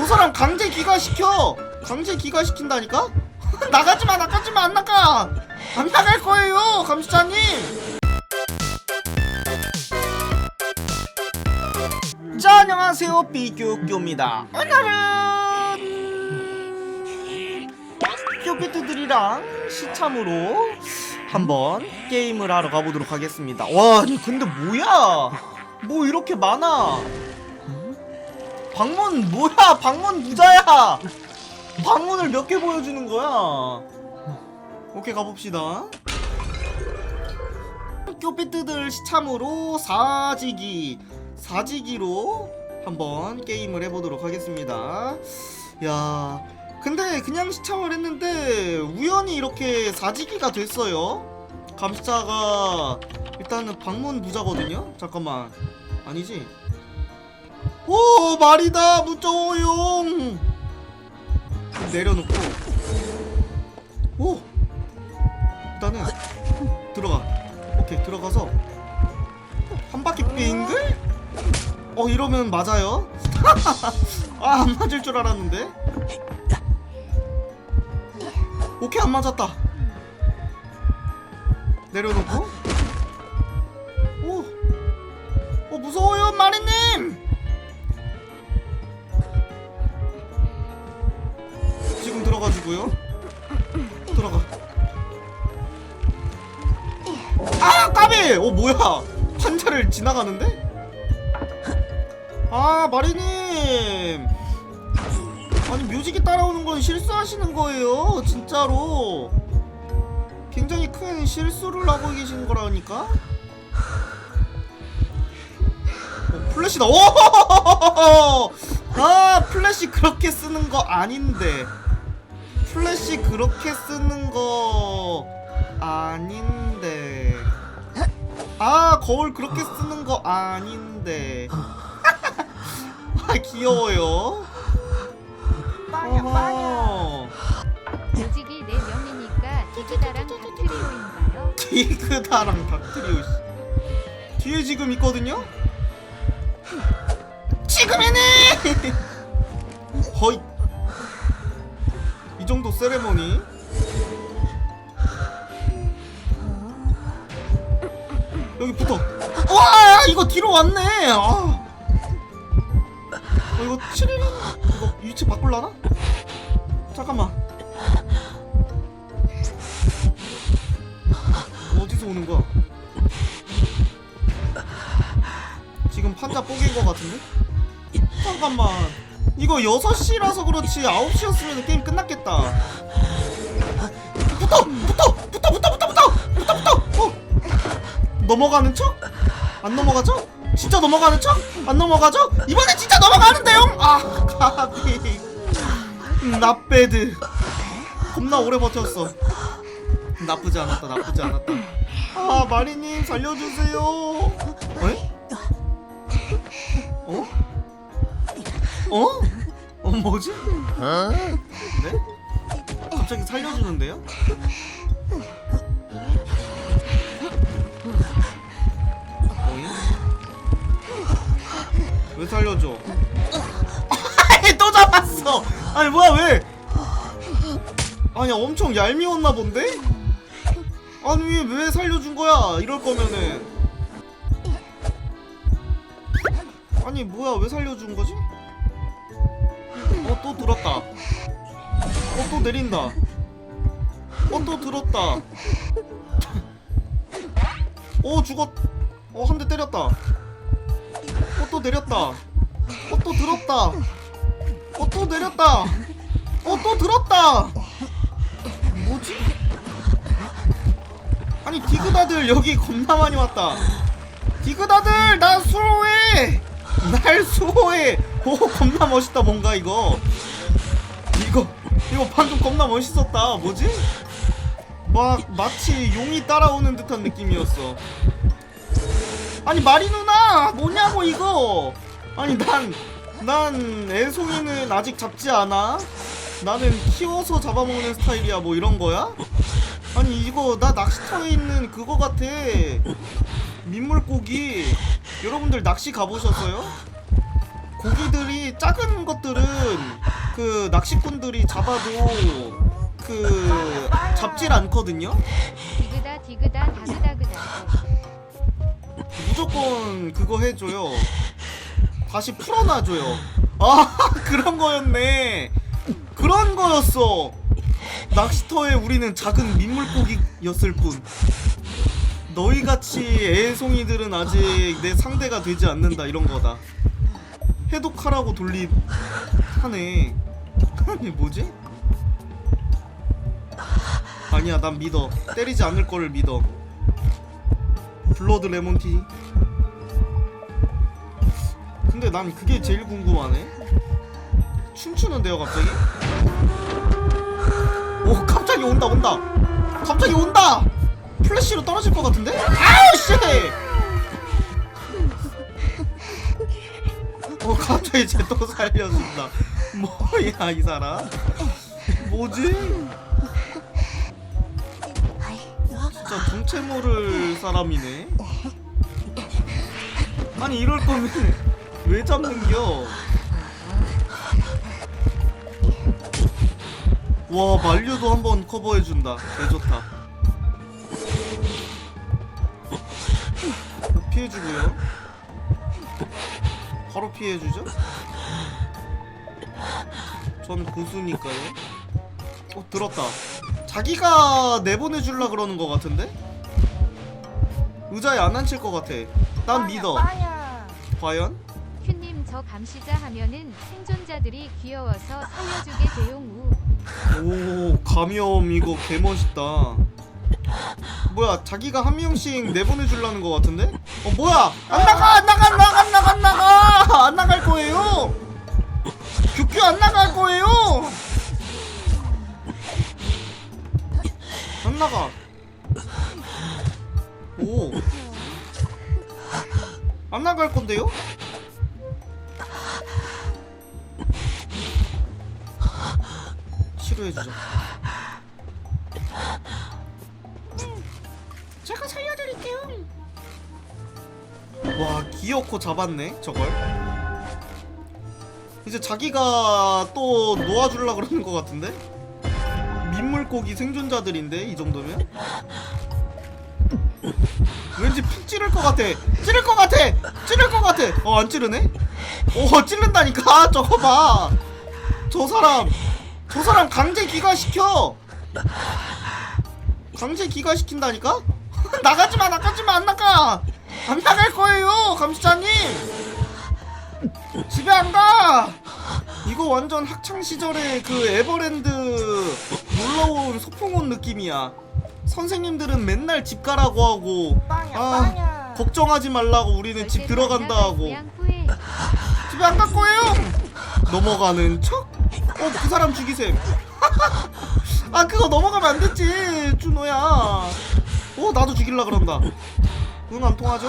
저 사람 강제 기가시켜. 강제 기가시킨다니까? 나가지마 나가지마 안 나가. 안 나갈 거예요 감시자님. 자 안녕하세요 삐규규입니다. 오늘은 큐피트들이랑 시참으로 한번 게임을 하러 가보도록 하겠습니다. 와 근데 뭐야? 뭐 이렇게 많아 방문 뭐야? 방문 부자야! 방문을 몇 개 보여주는 거야? 오케이 가봅시다. 큐피트들 시참으로 사지기 사지기로 한번 게임을 해보도록 하겠습니다. 야 근데 그냥 시참을 했는데 우연히 이렇게 사지기가 됐어요. 감시자가 일단은 방문 부자거든요? 잠깐만. 아니지 오 말이다 무서워용. 내려놓고. 오! 일단은 들어가. 오케이 들어가서. 한 바퀴 빙글? 어 이러면 맞아요? 아 안 맞을 줄 알았는데. 오케이 안 맞았다. 내려놓고. 오, 오 무서워요 마리님 들어가지고요? 들어가. 아 까비! 어 뭐야? 판자를 지나가는데? 아 마리님! 아니 뮤직이 따라오는 건 실수하시는 거예요? 진짜로? 굉장히 큰 실수를 하고 계신 거라니까? 어, 플래시다. 오! 아 플래시 그렇게 쓰는 거 아닌데 플래시 그렇게 쓰는 거 아닌데 아 거울 그렇게 쓰는 거 아닌데 아 귀여워요 어허. 조직이 4명이니까 디그다랑 닥트리오인가요? 디그다랑 닥트리오 씨. 뒤에 지금 있거든요? 거의 이 정도 세레머니 여기 붙어 와 이거 뒤로 왔네 아. 어, 이거 7일 이거 위치 바꿀라나? 잠깐만 어디서 오는 거야? 지금 판자 뽀갠 거 같은데? 잠깐만 이거 6시라서 그렇지 9시였으면 게임 끝났겠다 붙어! 붙어! 붙어! 붙어! 붙어! 붙어! 붙어! 붙어! 어! 넘어가는 척? 안 넘어가죠? 진짜 넘어가는 척? 안 넘어가죠? 이번엔 진짜 넘어가는데요? 아 가비 나배드 겁나 오래 버텼어 나쁘지 않았다 나쁘지 않았다 아 마리님 살려주세요 에? 어? 어? 어 뭐지? 네? 갑자기 살려주는데요? 어이? 왜 살려줘? 또 잡았어! 아니 뭐야 왜? 아니 엄청 얄미웠나 본데? 아니 왜, 왜 살려준 거야 이럴 거면은 아니 뭐야 왜 살려준 거지? 어또 들었다. 어 또 내린다. 어 또 들었다. 어 죽었 어 한 대 때렸다. 어 또 내렸다. 어 또 들었다. 어 또 내렸다. 어 또 들었다. 뭐지? 아니 디그다들 여기 겁나 많이 왔다. 디그다들 나 수호해. 날 수호해 오 겁나 멋있다 뭔가 이거. 이거 이거 방금 겁나 멋있었다. 뭐지? 막 마치 용이 따라오는 듯한 느낌이었어. 아니 마리 누나! 뭐냐고 이거! 아니 난 난 애송이는 아직 잡지 않아. 나는 키워서 잡아먹는 스타일이야 뭐 이런 거야? 아니 이거 나 낚시터에 있는 그거 같아. 민물고기. 여러분들 낚시 가보셨어요? 고기들이 작은 것들은 그 낚시꾼들이 잡아도 그 잡질 않거든요. 디그다 디그다 다그다 그다. 무조건 그거 해줘요. 다시 풀어놔줘요. 아 그런 거였네. 그런 거였어. 낚시터에 우리는 작은 민물고기였을 뿐. 너희 같이 애송이들은 아직 내 상대가 되지 않는다 이런 거다. 해독하라고 돌리 하네. 아니 뭐지? 아니야 난 믿어. 때리지 않을 거를 믿어. 블러드 레몬티. 근데 난 그게 제일 궁금하네. 춤추는데요 갑자기? 오 갑자기 온다 온다. 갑자기 온다. 플래시로 떨어질 것 같은데? 아우 씨! 어 갑자기 쟤 또 살려준다. 뭐야 이 사람? 뭐지? 진짜 정체 모를 사람이네. 아니 이럴 거면 왜 잡는겨? 와 만류도 한번 커버해준다. 개 좋다. 피해주고요. 바로 피해주죠. 전 고수니까요. 어 들었다. 자기가 내보내줄라 그러는 것 같은데? 의자에 안 앉힐 것 같아. 난 믿어. 과연? 큐님 저 감시자 하면은 생존자들이 귀여워서 살려주게 대용 우. 오 감염 이거 개멋있다. 뭐야 자기가 한 명씩 내보내줄라는 것 같은데? 어 뭐야 안 나가 안 나가 안 나가 안 나가 안 나가 안 나갈 거예요? 규규 안 나갈 거예요? 안 나가. 오. 안 나갈 건데요? 치료해주자. 제가 살려드릴게요. 와 기어코 잡았네 저걸. 이제 자기가 또 놓아줄라 그러는 것 같은데? 민물고기 생존자들인데 이 정도면? 왠지 푹 찌를 것 같아. 찌를 것 같아. 찌를 것 같아. 어 안 찌르네? 오 찌른다니까 저거 봐. 저 사람 저 사람 강제 기가시켜. 강제 기가시킨다니까? 나가지마 나가지마 안 나가. 안 나갈 거예요 감시자님. 집에 안 가. 이거 완전 학창 시절에 그 에버랜드 놀러온 소풍 온 느낌이야. 선생님들은 맨날 집 가라고 하고 아 걱정하지 말라고 우리는 집 들어간다 하고. 집에 안 갈 거예요. 넘어가는 척? 어그 사람 죽이셈. 아 그거 넘어가면 안 됐지 준호야. 어 나도 죽일라 그런다. 응 안 통하죠?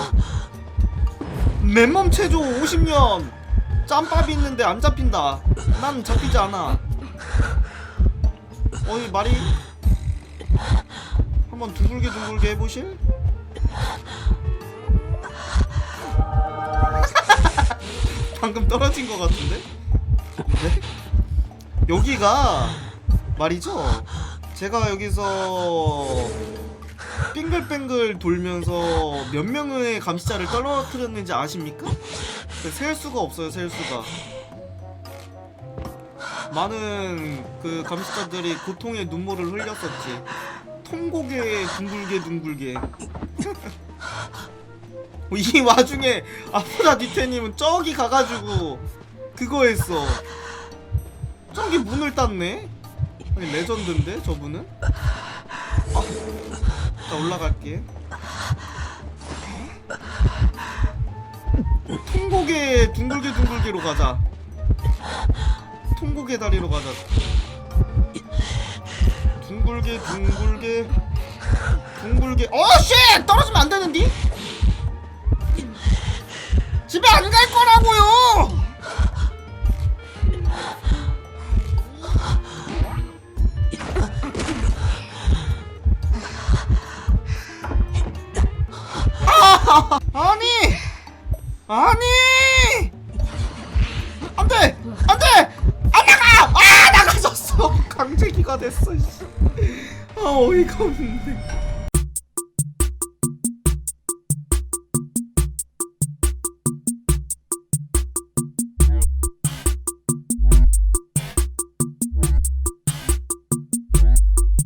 맨몸 체조 50년 짬밥이 있는데 안 잡힌다. 난 잡히지 않아. 어이 말이 한번 둥글게 둥글게 해보실? 방금 떨어진 것 같은데? 네? 여기가 말이죠. 제가 여기서 빙글빙글 돌면서 몇 명의 감시자를 떨어뜨렸는지 아십니까? 셀 수가 없어요, 셀 수가. 많은 그 감시자들이 고통의 눈물을 흘렸었지. 통곡에 둥글게 둥글게. 이 와중에 아프다 디테님은 저기 가가지고 그거 했어. 저기 문을 땄네. 아니 레전드인데 저분은. 아, 자 올라갈게. 통곡의 둥글게 둥글게로 가자. 통곡의 다리로 가자. 둥글게 둥글게 둥글게. 어씨 떨어지면 안 되는디? 집에 안 갈 됐어 씨. 아 어이가 없네